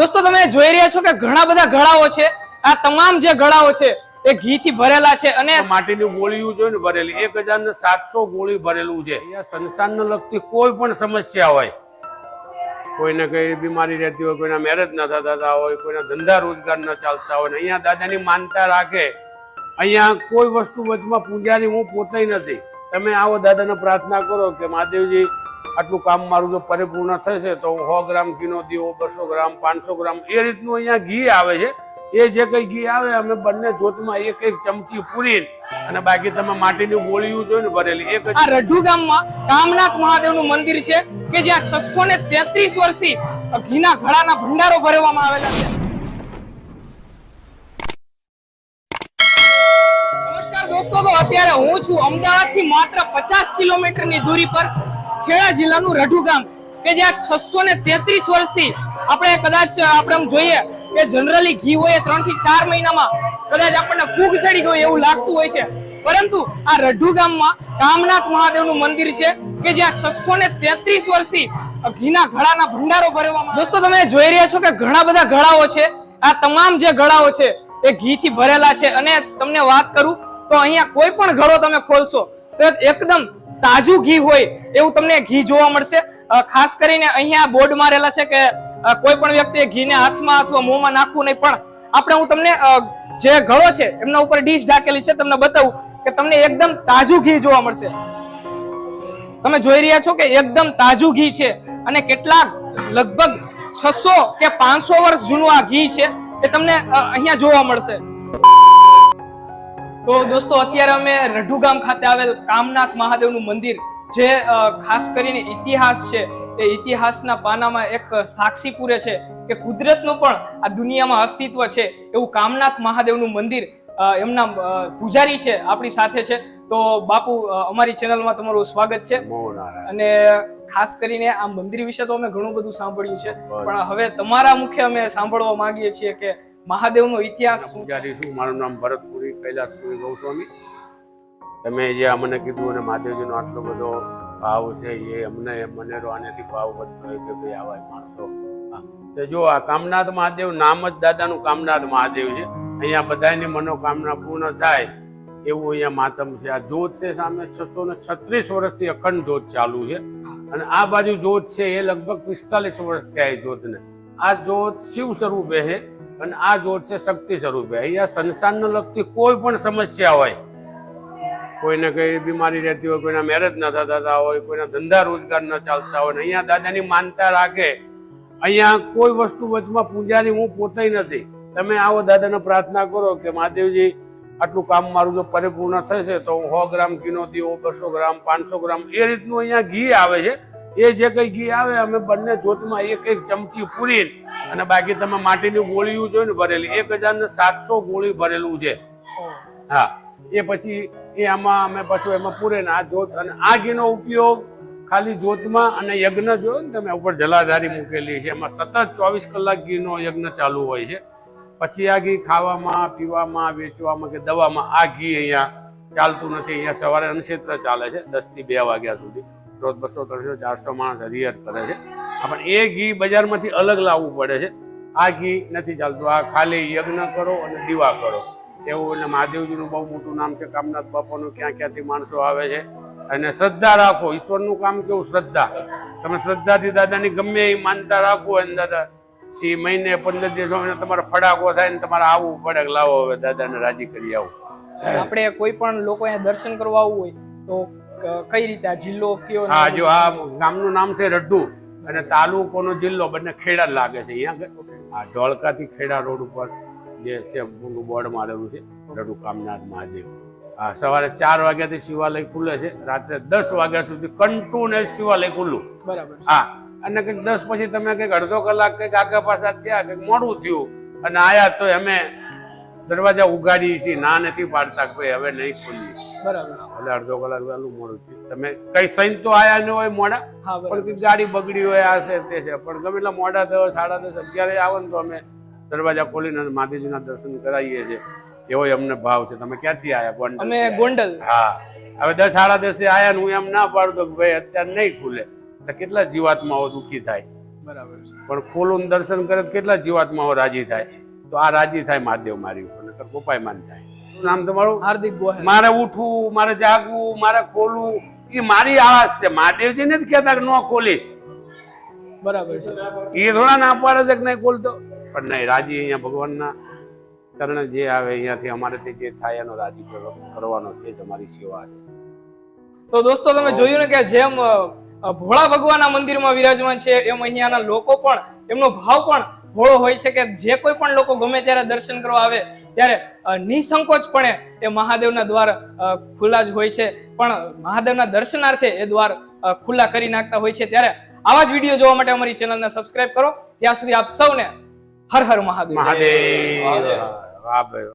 દોસ્તો તમે જોઈ રહ્યા છો કે ઘણા બધા ઘડાઓ છે. આ તમામ જે ઘડાઓ છે એ ઘીથી ભરેલા છે અને માટીની ગોળીઓ જોઈ ને ભરેલી. એક હજાર ને સાતસો ગોળી ભરેલું છે. અહીંયા સંસારને લગતી કોઈ પણ સમસ્યા હોય કોઈને કઈ બીમારી રહેતી હોય કોઈના મેરેજ ન થતા હોય કોઈના ધંધા રોજગાર ન ચાલતા હોય અહીંયા દાદાની માનતા રાખે. અહીંયા કોઈ વસ્તુ વચમાં પૂજારી હું પોતે નથી. તમે આવો દાદાને પ્રાર્થના કરો કે મહાદેવજી, આટલું કામ મારું જો પરિપૂર્ણ થશે તો હું સો ગ્રામ ઘીનો દીવો, બસો ગ્રામ, પાંચસો ગ્રામ, એ રીતનું અહીંયા ઘી આવે છે. એ જે કઈ ઘી આવે, અમે બંને જોતમાં એક એક ચમચી પૂરી અને બાકી તમે માટીની ગોળીઓ જોઈ ને ભરેલી. એક આ રઢુ ગામમાં કામનાથ મહાદેવનું મંદિર છે કે જ્યાં છસો ને તેત્રીસ વર્ષથી ઘીના ઘડાના ભંડારો ભરવામાં આવેલા છે. દોસ્તો તો અત્યારે હું છું અમદાવાદથી માત્ર પચાસ કિલોમીટરની દૂરી પર ખેડા જિલ્લાનું રઢુ ગામ કે જ્યાં છસો ને તેત્રીસ વર્ષથી આપણે કદાચ, આપણે જોઈએ કે જનરલી ઘી હોય ત્રણથી ચાર મહિનામાં કદાચ આપણને ફૂગ ચડી ગયો એવું લાગતું હોય છે. પરંતુ આ રઢુ ગામમાં કામનાથ મહાદેવનું મંદિર છે, કે જ્યાં છસો ને તેત્રીસ વર્ષથી ઘીના ઘડાના ભંડારો ભરવામાં દોસ્તો, તમે જોઈ રહ્યા છો કે ઘણા બધા ગળાઓ છે. આ તમામ જે ગળાઓ છે એ ઘીથી ભરેલા છે. અને તમને વાત કરું તો અહીંયા કોઈ પણ ઘડો તમે ખોલશો, તો એકદમ તાજું ઘી હોય એવું તમને ઘી જોવા મળશે. ખાસ કરીને અહીંયા બોર્ડ મારેલા છે કે કોઈ પણ વ્યક્તિએ ઘીને હાથમાં અથવા મોંમાં નાખવું નહીં, પણ આપણે હું તમને જે ઘડો છે એમના ઉપર ડીશ ઢાકેલી છે, તમને બતાવું કે તમને એકદમ તાજું ઘી જોવા મળશે. તમે જોઈ રહ્યા છો કે એકદમ તાજું ઘી છે અને કેટલાક લગભગ છસો કે પાંચસો વર્ષ જૂનું આ ઘી છે એ તમને અહીંયા જોવા મળશે. તો દોસ્તો અત્યારે અમે રઢુ ગામ ખાતે આવેલ કામનાથ મહાદેવનું મંદિર જે ખાસ કરીને ઇતિહાસ છે એ ઇતિહાસના પાનામાં એક સાક્ષી પૂરે છે કે કુદરતનું પણ આ દુનિયામાં અસ્તિત્વ છે એવું કામનાથ મહાદેવનું મંદિર એમના પૂજારી છે આપણી સાથે છે. તો બાપુ અમારી ચેનલમાં તમારું સ્વાગત છે. અને ખાસ કરીને આ મંદિર વિશે તો અમે ઘણું બધું સાંભળ્યું છે. પણ હવે તમારા મુખે અમે સાંભળવા માંગીએ છીએ કે મહાદેવનો ઇતિહાસ શું પૂજારી છું. મારું નામ ભરતપુરી કૈલાસપુરી ગૌસ્વામી. તમે જે અમને કીધું અને મહાદેવજીનો આટલો બધો ભાવ છે એ અમને મને રો આનેથી ભાવ વધતો કે ભાઈ આવા માણસો. જો આ કામનાથ મહાદેવ નામ જ દાદાનું કામનાથ મહાદેવ છે. અહીંયા બધાની મનોકામના પૂર્ણ થાય એવું અહીંયા માતમ છે. આ જોત છે સામે છસો ને છત્રીસ વર્ષથી અખંડ જ્યોત ચાલુ છે. અને આ બાજુ જોત છે એ લગભગ પિસ્તાલીસ વર્ષ થયા એ જ્યોતને. આ જોત શિવ સ્વરૂપે છે. અને આ જોડ છે શક્તિ સ્વરૂપે. અહીંયા સંસારને લગતી કોઈ પણ સમસ્યા હોય, કોઈને કઈ બીમારી રહેતી હોય, કોઈના મેરેજ ન થતા હોય, કોઈના ધંધા રોજગાર ન ચાલતા હોય અહીંયા દાદાની માનતા રાખે. અહીંયા કોઈ વસ્તુ વચમાં પૂજારી હું પોતે નથી. તમે આવો દાદાને પ્રાર્થના કરો કે મહાદેવજી, આટલું કામ મારું જો પરિપૂર્ણ થશે તો હું સો ગ્રામ કિનોતી દીવો, બસો ગ્રામ, પાંચસો ગ્રામ, એ રીતનું અહીંયા ઘી આવે છે. એ જે કઈ ઘી આવે અમે બંને જોતમાં એક એક ચમચી પૂરી અને બાકી તમે માટીની ગોળીઓ જોઈ ને ભરેલી એક હજાર ને સાતસો ગોળી ભરેલું છે. હા એ પછી એ આમાં અમે પાછું એમાં પૂરે ને આ જોત અને આ ઘીનો ઉપયોગ ખાલી જોતમાં અને યજ્ઞ જોયો ને તમે ઉપર જલાધારી મૂકેલી છે. એમાં સતત ચોવીસ કલાક ઘીનો યજ્ઞ ચાલુ હોય છે. પછી આ ઘી ખાવામાં પીવામાં વેચવામાં કે દવામાં આ ઘી અહીંયા ચાલતું નથી. અહીંયા સવારે અનક્ષેત્ર ચાલે છે દસથી બે વાગ્યા સુધી. રોજ બસો, ત્રણસો, ચારસો માણસ હરિહર કરે છે. પણ એ ઘી બજારમાંથી અલગ લાવવું પડે છે. આ ઘી નથી ચાલતું. આ ખાલી યજ્ઞ કરો અને દીવા કરો. એવું એટલે મહાદેવજીનું બહુ મોટું નામ છે. કામનાથ બાપાનું ક્યાં ક્યાંથી માણસો આવે છે. અને શ્રદ્ધા રાખો. ઈશ્વરનું કામ કેવું? શ્રદ્ધા. તમે શ્રદ્ધાથી દાદાની ગમે એ માનતા રાખો અને દાદા. એ મહિને પંદર દિવસ તમારે ફડાકો થાય ને તમારે આવવું પડે લાવો હવે દાદાને રાજી કરી આવું. આપણે કોઈ પણ લોકો અહીંયા દર્શન કરવા આવવું હોય તો કઈ રીતે આ જિલ્લો કયો હા જો આ ગામનું નામ છે રડ્ડુ અને તાલુકોનો જિલ્લો બંને ખેડા જ લાગે છે અહીંયા. આ ધોળકાથી ખેડા રોડ ઉપર જે છે મોટું બોર્ડ મારેલું છે રડુ કામનાથ મહાદેવ. હા સવારે ચાર વાગ્યાથી શિવાલય ખુલે છે રાત્રે દસ વાગ્યા સુધી કન્ટિન્યુઅસ શિવાલય ખુલ્લું. બરાબર. હા અને કંઈક દસ પછી તમે કંઈક અડધો કલાક કંઈક આગળ પાછા થયા કંઈક મોડું થયું અને આયા તો અમે દરવાજા ઉગાડી છીએ ના નથી પાડતા કે ભાઈ હવે નહીં ખુલ્લી બરાબર. એટલે અડધો કલાક વહેલું મોડું થયું. તમે કઈ સૈન તો આયા ન હોય મોડા પણ ગાડી બગડી હોય આ છે તે છે. પણ ગમે એટલા મોડા દસ સાડા દસ અગિયારે આવે ને તો અમે દરવાજા ખોલીને મહાદેવજીના દર્શન કરાવીએ છીએ. એવો અમને ભાવ છે. તમે ક્યાંથી આયા? ગોંડલ અમે ગોંડલ. હા. હવે દસ સાડા દસે આયા ને હું એમ ના પાડતો કે ભાઈ અત્યારે નહીં ખુલે. તો કેટલા જીવાત્માઓ દુઃખી થાય. બરાબર પણ ખોલું દર્શન કરે તો કેટલા જીવાત્માઓ રાજી થાય? તો આ રાજી થાય મહાદેવ મારી નકર ગોપાય માન થાય. શું નામ તમારું? હાર્દિક ગોહિલ. મારે ઉઠવું મારે જાગવું મારે ખોલવું એ મારી આવાજ છે. મહાદેવજી નથી કહેતા કે ન ખોલીશ. બરાબર છે. એ થોડા ના પાડે છે કે નહીં ખોલતો? પણ નહીં રાજી અહીંયા ભગવાનના ચરણે જે આવે અહીંયાથી અમારેથી જે થાય એનો રાજી કરવાનો છે તમારી સેવા છે. તો દોસ્તો તમે જોયું ને કે જેમ ભોળા ભગવાનના મંદિરમાં વિરાજમાન છે એમ અહીંયાના લોકો પણ એમનો ભાવ પણ ભોળો હોય છે કે જે કોઈ પણ લોકો ગમે ત્યારે દર્શન કરવા આવે ત્યારે નિસંકોચપણે એ મહાદેવના દ્વાર ખુલ્લા જ હોય છે. પણ મહાદેવના દર્શનાર્થે એ દ્વાર ખુલ્લા કરી નાખતા હોય છે. ત્યારે આવા જ વીડિયો જોવા માટે અમારી ચેનલને સબસ્ક્રાઇબ કરો. ત્યાં સુધી આપ સૌને હર હર મહાદેવ. મહાદેવ.